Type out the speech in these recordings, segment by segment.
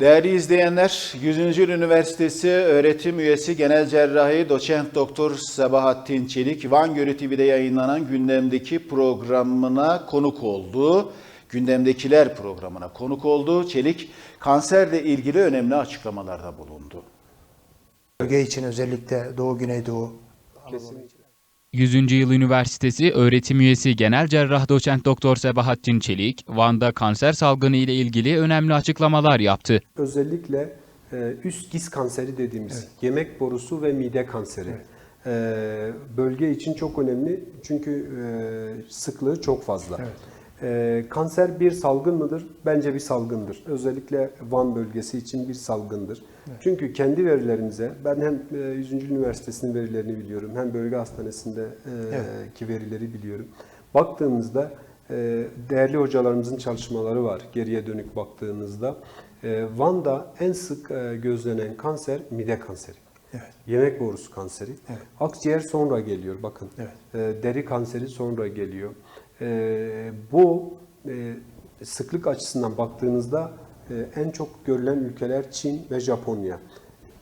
Değerli izleyenler, 100. Yıl Üniversitesi öğretim üyesi genel cerrahi doçent doktor Sabahattin Çelik, Van Görü TV'de yayınlanan gündemdeki programına konuk oldu. Gündemdekiler programına konuk oldu. Çelik, kanserle ilgili önemli açıklamalarda bulundu. Bölge için özellikle Doğu Güneydoğu Anadolu için. 100. Yıl Üniversitesi öğretim üyesi genel cerrah doçent doktor Sebahattin Çelik, Van'da kanser salgını ile ilgili önemli açıklamalar yaptı. Özellikle e, üst giz kanseri dediğimiz yemek borusu ve mide kanseri. E, bölge için çok önemli çünkü e, sıklığı çok fazla. E, kanser bir salgın mıdır? Bence bir salgındır. Özellikle Van bölgesi için bir salgındır. Çünkü kendi verilerimize, ben hem e, 100. Üniversitesi'nin verilerini biliyorum, hem bölge hastanesindeki verileri biliyorum. Baktığımızda e, değerli hocalarımızın çalışmaları var geriye dönük baktığınızda. E, Van'da en sık e, gözlenen kanser mide kanseri. Evet. Yemek borusu kanseri. Evet. Akciğer sonra geliyor bakın. Evet. E, Deri kanseri sonra geliyor. E, Bu e, sıklık açısından baktığınızda e, en çok görülen ülkeler Çin ve Japonya.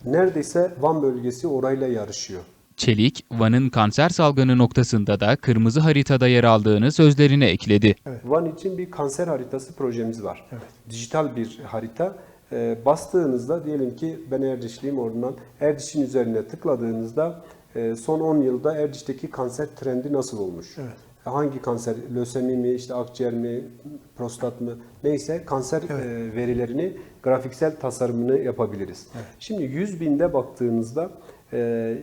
Neredeyse Van bölgesi orayla yarışıyor. Çelik, Van'ın kanser salgını noktasında da kırmızı haritada yer aldığını sözlerine ekledi. Van için bir kanser haritası projemiz var. Evet. Dijital bir harita. Ee, bastığınızda diyelim ki ben Erdişliyim oradan Erdiş'in üzerine tıkladığınızda e, son 10 yılda Erdiş'teki kanser trendi nasıl olmuş? Evet. Hangi kanser? Lösemi mi, işte akciğer mi, prostat mı? Neyse kanser Evet. e, verilerini grafiksel tasarımını yapabiliriz. Şimdi 100 binde baktığınızda e, e,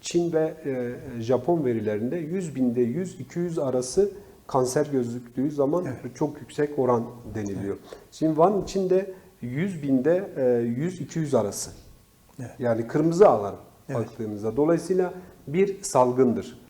Çin ve e, Japon verilerinde 100 binde 100-200 arası kanser gözüktüğü zaman çok yüksek oran deniliyor. Şimdi Van içinde 100 binde e, 100-200 arası. Evet. Yani kırmızı alan Evet. baktığımızda. Dolayısıyla bir salgındır.